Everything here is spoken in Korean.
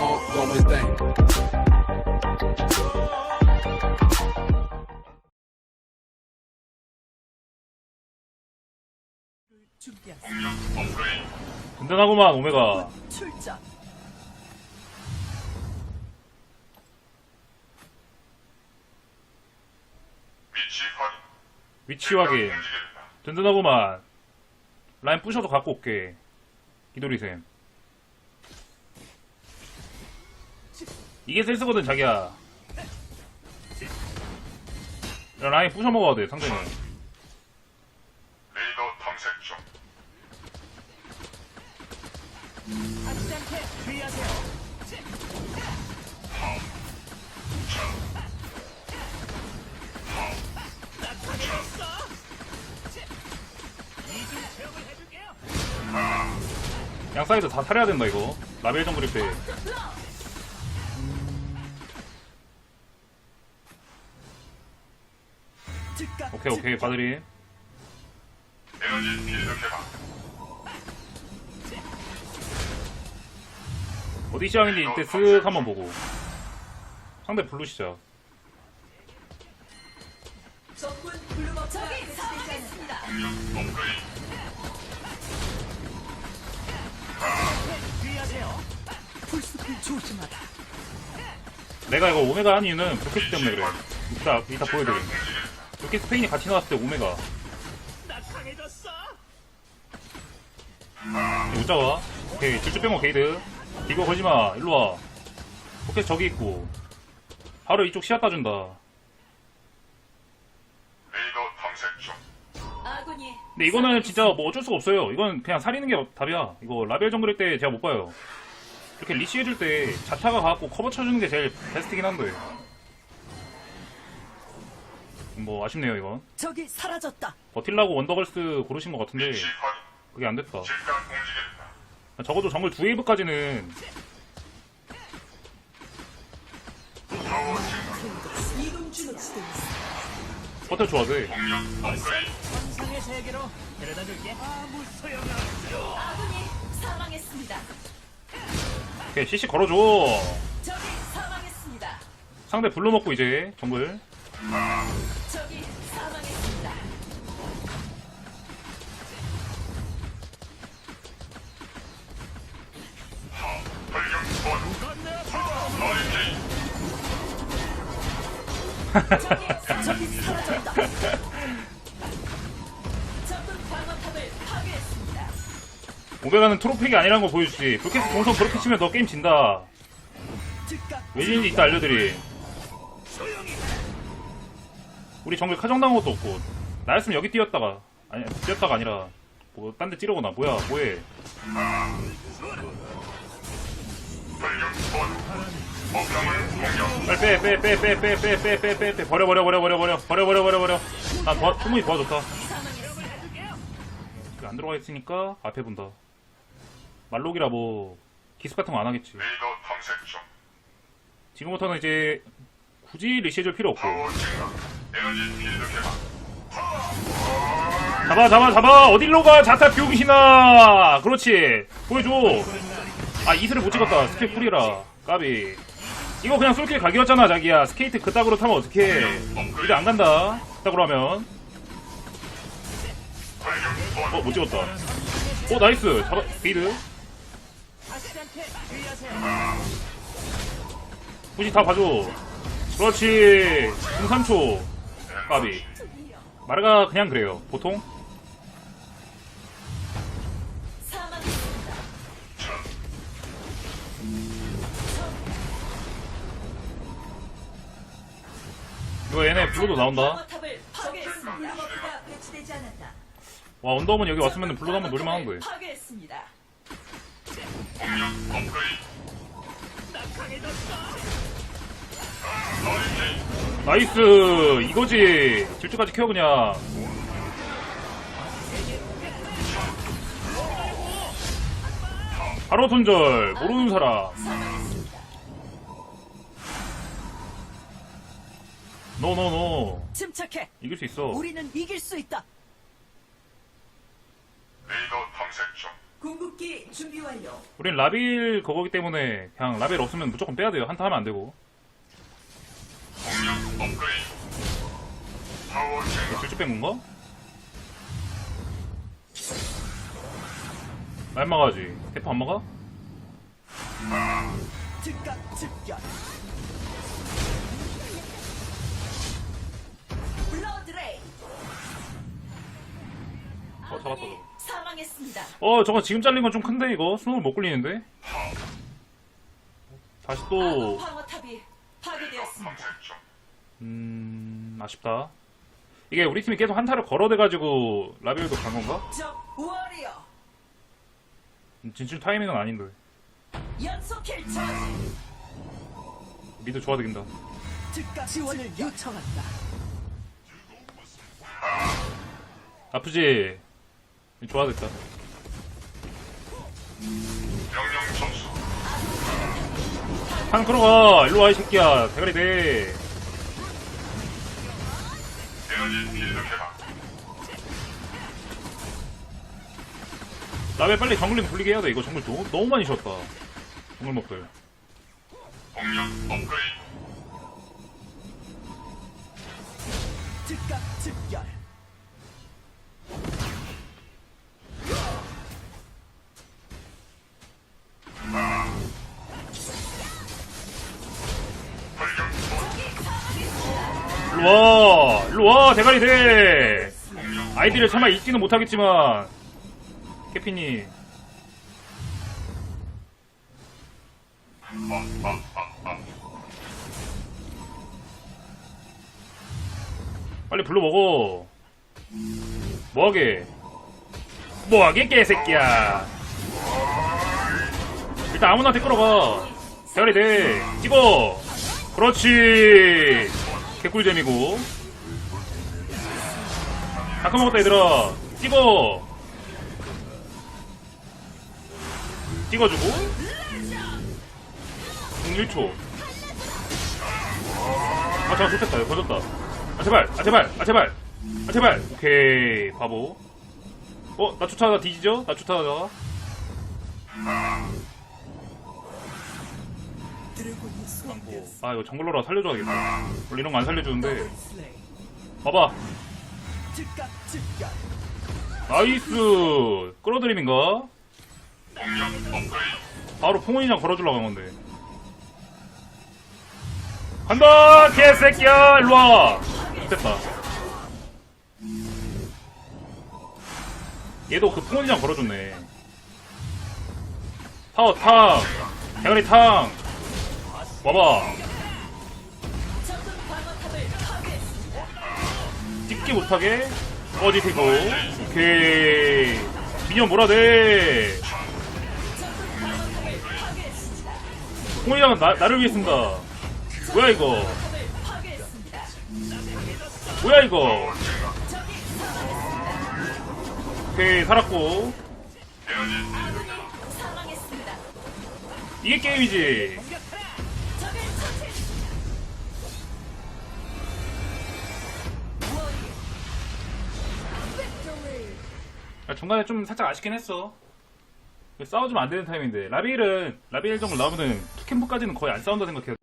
ongoing thing. 든든하구만 오메가 출전. 위치 확인 든든하구만 라인 부셔서 갖고 올게 기돌이샘 이게 센스거든 자기야. 야, 라인 부셔 먹어야 돼 상대는. 레이더 탐색 중. 양 사이드 다 살해야 된다 이거. 라벨 정글일 때 오케이 오케이 바드리 에너지 개방. 어디 시장인지 이때 쓱 한번 보고 상대 블루 시작. 내가 이거 오메가 한 이유는 브로켓 때문에 그래 이따 이따 보여드림 브로켓 스페인이 같이 나왔을 때 오메가. 못 잡아. 오케이, 질주 빼고 게이드. 이거 걸지마. 일로와. 오케이, 저기 있고. 바로 이쪽 시야 따준다. 근데 이거는 진짜 뭐 어쩔 수가 없어요. 이건 그냥 살리는 게 답이야. 이거 라벨 정글일 때 제가 못 봐요. 이렇게 리시 해줄 때 자타가 가갖고 커버 쳐주는 게 제일 베스트긴 한데. 뭐 아쉽네요, 이건. 적이 사라졌다. 버틸라고 원더걸스 고르신 것 같은데. 그게 안 됐다. 움직인다. 적어도 정글 두 웨이브까지는. 이동. 버텨 줘야 돼. 공격 업그레이드. 상의 세계로 데려다 줄게. 아무 소용없어. 아군이 사망했습니다. 오케이, CC 걸어줘. 적이 사망했습니다. 상대 불러 먹고 이제 정글. 적이 사망했습니다. 전력 본. 너희 적이 적이 사라졌다. 적군 방어탑을 파괴했습니다. 오메가는 트로픽이 아니라는 거 보여주지. 브로켓스 동선 그렇게 치면 너 게임 진다. 즉각 왜인지 이따 알려드리. 우리 정글 카정당한 것도 없고. 나였으면 여기 뛰었다가. 아니, 뛰었다가 아니라. 뭐, 딴 데 찌르거나. 뭐야, 뭐해. 빨리 빼, 빼, 빼, 빼, 빼, 빼, 빼, 빼, 빼, 빼. 버려, 버려, 버려, 버려, 버려. 버려, 버려, 버려, 버려. 난 도와, 충분히 도와줬다. 안 들어가 있으니까 앞에 본다. 말록이라 뭐, 기습 같은 거 안 하겠지. 지금부터는 이제, 굳이 리시해줄 필요 없고. 잡아 잡아 잡아. 어딜로 가 자타 비용신아 그렇지. 보여줘. 아 이슬을 못 찍었다. 스킬 풀이라. 까비. 이거 그냥 솔킬 각이었잖아 자기야. 스케이트 그따구로 타면 어떡해. 이제 안 간다. 그따구로 하면. 어 못 찍었다. 어 나이스. 잡아 주의하세요. 굳이 다 봐줘. 그렇지. 중산초 까비 마르가 그냥 그래요 보통. 이거 얘네 블루도 나온다. 와 언더우먼 여기 왔으면 블루 한번 노릴만 한 거예요 파괴했습니다. 나이스 이거지 질주까지 키워 그냥 바로 손절 모르는 사람. 노노노 침착해. 이길 수 있어 우리는 이길 수 있다. 레이더 탐색 중. 궁극기 준비 완료. 우린 라빌 그거기 때문에 그냥 라벨 없으면 무조건 빼야 돼요. 한타 하면 안 되고. 줄줄 뺀 건가? 날 막아야지. 대포 안 막아? 어, 잡았다, 저거. 사망했습니다. 어, 저거 지금 잘린 건 좀 큰데, 이거? 스노우 못 굴리는데? 다시 또, 방어탑이 파괴되었습니다. 방색 중. 음, 아쉽다. 이게 우리 팀이 계속 한타를 걸어대가지고 라벨도 간 건가? 진출 타이밍은 아닌데. 미드 좋아 되긴다. 지원을 요청한다. 아프지? 좋아 됐다. 한 끌어가! 일로 와, 이 새끼야. 대가리 돼. 라벨 빨리 정글링 굴리게 해야 돼. 이거 정글 너무, 너무 많이 쉬었다. 정글 먹들. 공격 업그레이드. 즉각 즉결. 발견 본. 일로 와! 일로 와! 대가리 돼! 아이디를 차마 잊지는 못하겠지만, 캐피니. 빨리 불러 먹어. 뭐하게? 뭐하게, 개새끼야. 일단 아무나한테 끌어가. 대가리 돼. 찍어. 그렇지. 개꿀잼이고. 다 까먹었다, 얘들아. 찍어. 찍어주고. 공 1초. 아, 잠깐, 좋겠다. 이거 거졌다. 아, 제발. 아, 제발. 아, 제발. 아, 제발. 오케이. 바보. 어, 나 쫓아가다 뒤지죠? 나 쫓아가다가. 아, 이거 정글러라 살려줘야겠다. 원래 이런 거 안 살려주는데. 봐봐. 나이스. 끌어들임인가? 바로 풍원이랑 걸어주려고 한 건데. 간다! 개새끼야! 일로와! 됐다. 얘도 그 풍원이랑 걸어줬네. 타워 탕! 대가리 탕! 와봐. 찍지 못하게 꺼지시고. 오케이. 미녀 몰아내! 풍원이랑은 나, 나를 위해 쓴다. 뭐야 이거? 뭐야 이거? 오케이, 살았고. 이게 게임이지. 중간에 좀 살짝 아쉽긴 했어. 싸워주면 안 되는 타임인데. 라비엘은, 라비엘 정도 나오면은 투캠프까지는 거의 안 싸운다 생각해.